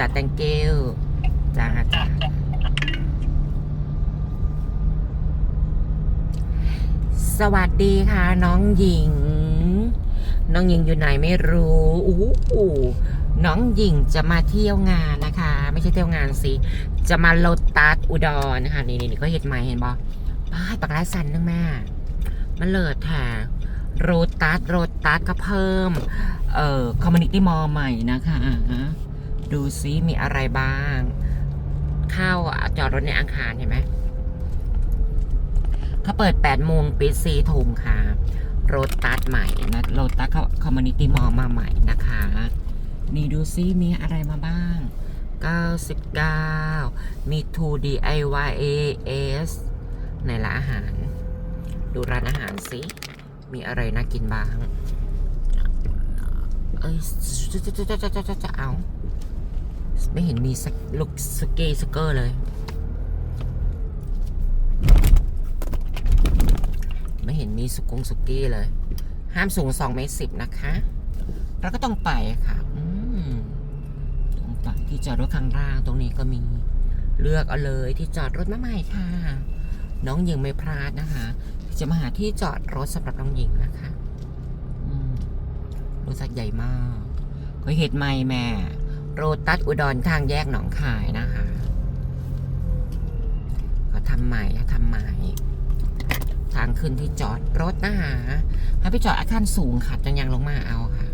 จ้า thank you จ้าจ้าสวัสดีค่ะ น้องหญิง น้องหญิงอยู่ไหนไม่รู้อู้หูน้องหญิงจะมาเที่ยวงานนะคะ ไม่ใช่เที่ยวงานสิจะมาโลตัสอุดรนะคะนี่นี่นี่ก็เห็นไหมเห็นบอป้ายปากลายสันนึงแม่มันเลิศค่ะโรตัสโรตัสก็เพิ่ม เอ่อคอมมูนิตี้มอลใหม่นะคะ ดูซิมีอะไรบ้าง เข้าจอดรถในอาคารเห็นไหมเขาเปิด8โมงปิด4ทุ่มค่ะ โรตัสใหม่นะโรตัสคอมมูนิตี้มอลมาใหม่นะคะ นี่ดูซิมีอะไรมาบ้าง 99 มี 2 DIYAS ในร้านอาหาร ดูร้านอาหารสิ มีอะไรน่ากินบ้าง เอ้ยจะจะจะจะจะจะเอา ไม่เห็นมีสักลุกสเกสเกอร์เลย ไม่เห็นมีสุกงสุกี้เลย ห้ามสูง2เมตรสิบนะคะเราก็ต้องไปค่ะต้องไปที่จอดรถข้างล่างตรงนี้ก็มีเลือกเอาเลยที่จอดรถมาใหม่ค่ะ น้องหญิงไม่พลาดนะคะ จะมาหาที่จอดรถสำหรับน้องหญิงนะคะรถสักใหญ่มากก็เห็ดใหม่แม่ โรตัสอุดรทางแยกหนองคายนะคะเขาทำใหม่เขาทำใหม่ทางขึ้นที่จอดรถนะคะให้ไปจอดอาคารสูงค่ะจังยังลงมาเอาค่ะ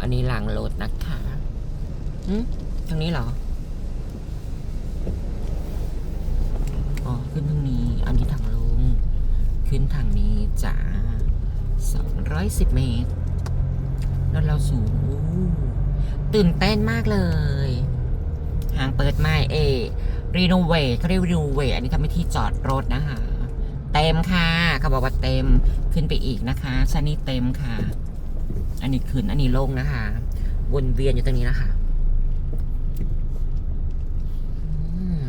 อันนี้หลังรถนะคะอืมทางนี้เหรอ อ๋อ ขึ้นทางนี้ อันนี้ทางลง ขึ้นทางนี้จ้า210เมตร แล้วเราสูง ตื่นเต้นมากเลยหางเปิดไม้เอรีโนเวทเขาเรียกรีโนเวทอันนี้ทำให้ที่จอดรถนะคะเต็มค่ะเขาบอกว่าเต็มขึ้นไปอีกนะคะชั้นนี้เต็มค่ะ อันนี้ขึ้นอันนี้ลงนะคะ วนเวียนอยู่ตรงนี้นะคะอืม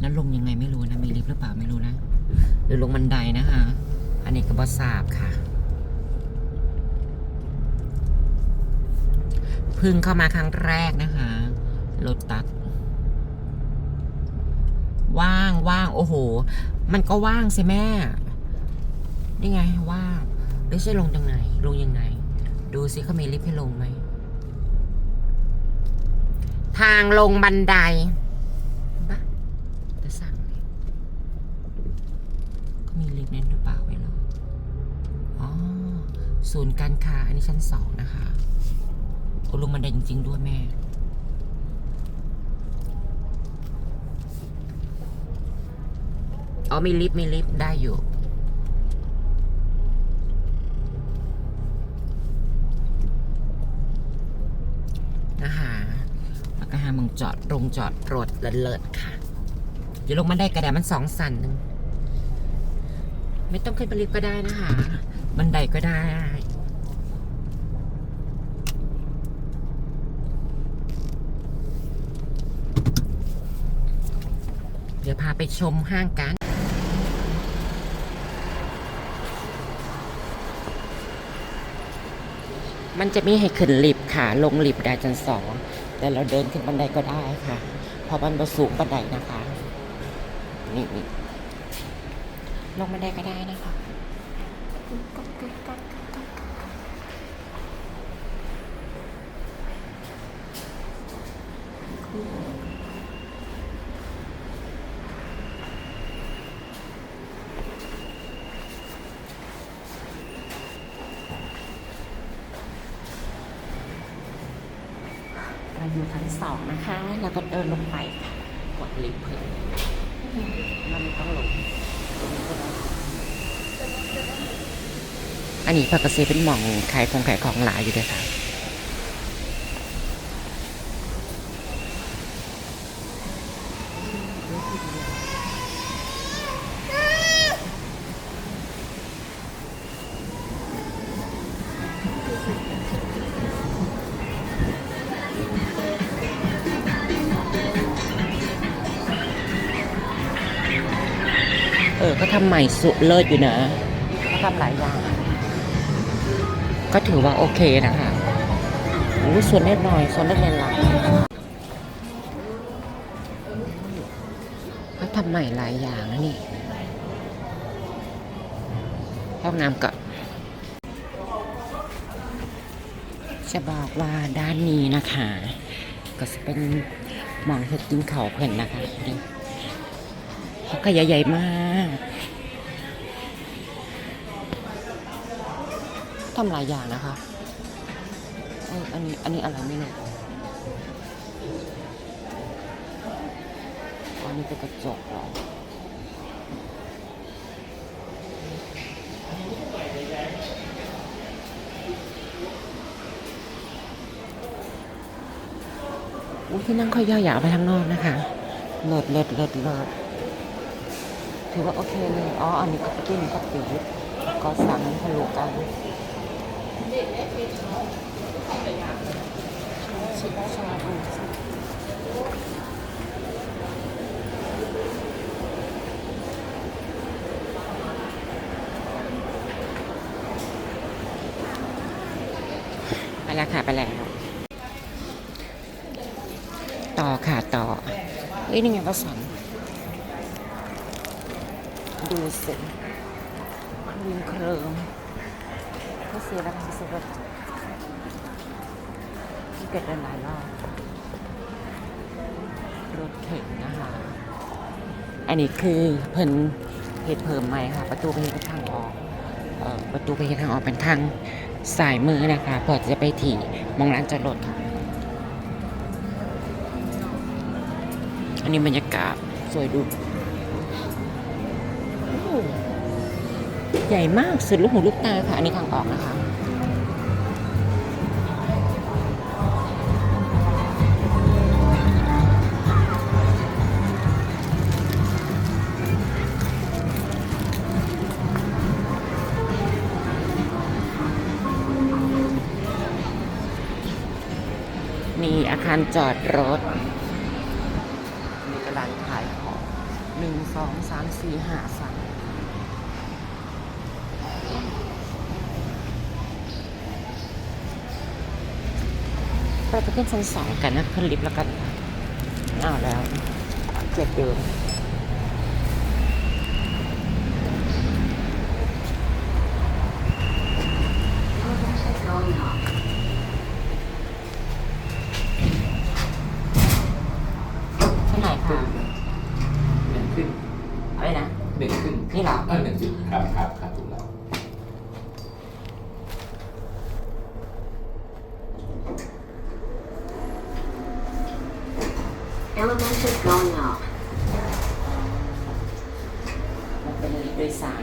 แล้วลงยังไงไม่รู้นะ มีลิฟต์หรือเปล่าไม่รู้นะ หรือลงบันไดนะคะ อันนี้ก็บอทราบค่ะ เพึ่งเข้ามาครั้งแรกนะคะรถตัดว่างว่างโอ้โห มันก็ว่างสิแม่ นี่ไง ว่างแล้วจะลงตรงไหน ลงยังไง ดูสิเขามีลิฟต์ให้ลงไหม ทางลงบันไดบ้าจะสั่งเลยเขามีลิฟต์นั้นหรือเปล่าไม่รู้อ๋อ ศูนย์การค้าอันนี้ชั้นสองนะคะ อ้ลงบันไดจริง ๆ ด้วยแม่ อ๋อมีลิฟต์มีลิฟต์ได้อยู่ นะคะแล้วก็หามึงจอดลงจอดรถเลิศๆค่ะอย่าลงมาได้กระดามันสองสันหนึ่งไม่ต้องขึ้นไปลิฟต์ก็ได้นะคะ บันไดก็ได้ ดี๋ยวพาไปชมห้างกัน มันจะมีให้ขึ้นลิฟต์ค่ะ ลงลิฟต์ได้ชั้นสอง แต่เราเดินขึ้นบันไดก็ได้ค่ะ เพราะมันประสูงบันไดนะคะ นี่นี่ลงบันไดก็ได้นะคะเราอยู่ชั้น สองนะคะ แล้วก็เดินลงไปค่ะกดลิฟต์เพื่อมันต้องลงอันนี้ปกติเป็นหม่องขายของขายของหลายอยู่ด้วยค่ะ เออก็ทำใหม่สุดเลิศอยู่นะก็ทำหลายอย่าง ก็ถือว่าโอเคนะคะโอ้ยส่วนเล็กหน่อยส่วนเล็กเรียนหลายเขาทำใหม่หลายอย่างนะนี่ ห้องน้ำก็จะบอกว่าด้านนี้นะคะ ก็จะเป็นหมองเห็ดกินเขาวเพิ่นนะคะนี่เขาก็ใหญ่ๆมากทำหลายอย่างนะคะอันนี้อันนี้อะไรไม่รู้อันนี้เป็นกระจกเหรออุ้ยที่นั่งค่อยย่อยอยาไปทางนอกนะคะเลิศเลิศเลิศเลิศ ถือว่าโอเคเลยอ๋ออันนี้ก็ปิ้งก็ปีดก็สั่งทะลุกันชิชาบูไปแล้วค่ะ ไปแล้ว ต่อค่ะ ต่อเฮ้ยนี่ไงประสัน ดูสิวิงเคริมก็เสียแล้วค่สียแล้วที่เกิดหลายรอบรถเข็นนะคะ อันนี้คือเพิ่นเหตุเพิ่มใหม่ค่ะ ประตูไปเฮ็ดทางออกเออประตูไปเฮ็ดทางออกเป็นทางสายมือนะคะเพื่อจะไปถี่มองร้านจอดรถค่ะ อันนี้บรรยากาศสวยดู ใหญ่มากสุดลูกหูลูกตาค่ะ อันนี้ทางออกนะคะมีอาคารจอดรถ มีกระดานขายของหนึ่งสองสามสี่ห้าสาม เราจะขึ้นชั้นสองกันนะขึ้นลิฟต์แล้วกันอ้าวแล้วเจ็ดเดิมที่ไหนคะหนึ่งขึ้นอะไรนะหนึ่งขึ้นนี่เหรอ เออหนึ่งจุดครับครับ ดยสาร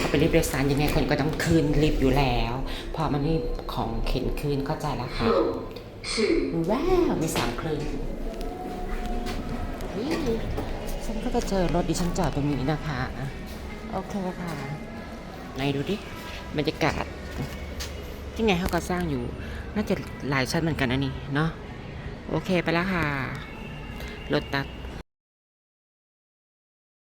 ถ้าเป็นลิฟต์โดยสารยังไงคนก็ต้องคืนลิฟต์อยู่แล้วเพอมันมีของเข็นคืนเข้าใจแล้วค่ะ Floor two. ว้าวมีสามคลื่นนี่ฉันก็จะเจอรถดิฉันจอดตรงนี้นะคะ โอเคค่ะไหนดูดิบรรยากาศที่ไงเขาก็สร้างอยู่ น่าจะหลายชั้นเหมือนกันนะนี่เนาะโอเคไปแล้วค่ะ รถตัด